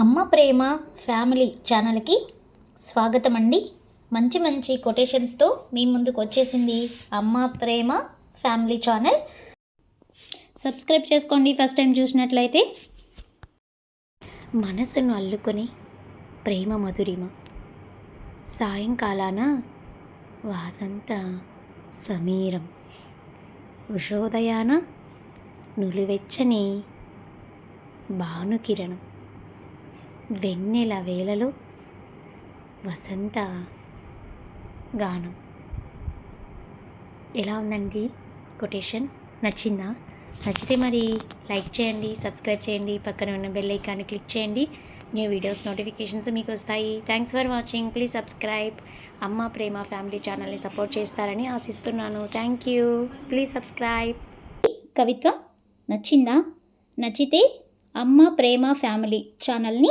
అమ్మ ప్రేమ ఫ్యామిలీ ఛానల్కి స్వాగతం అండి మంచి మంచి కొటేషన్స్తో మీ ముందుకు వచ్చేసింది Amma Prema family channel. Subscribe చేసుకోండి ఫస్ట్ టైం చూసినట్లయితే. మనసును అల్లుకొని ప్రేమ మధురిమ. సాయంకాలాన వాసంత సమీరం. ఉషోదయాన నులివెచ్చని భానుకిరణం. వెన్నెల వేలలో వసంత గానం. ఎలా ఉందండి కొటేషన్? నచ్చిందా? నచ్చితే మరి లైక్ చేయండి సబ్స్క్రైబ్ చేయండి పక్కన ఉన్న బెల్ ఐకాన్ని క్లిక్ చేయండి. న్యూ వీడియోస్ నోటిఫికేషన్స్ మీకు వస్తాయి. Thanks for watching. Please subscribe. Amma Prema family ఛానల్ని సపోర్ట్ చేస్తారని ఆశిస్తున్నాను. Thank you. Please subscribe. కవిత్వ నచ్చిందా? నచ్చితే అమ్మ ప్రేమ ఫ్యామిలీ ఛానల్ని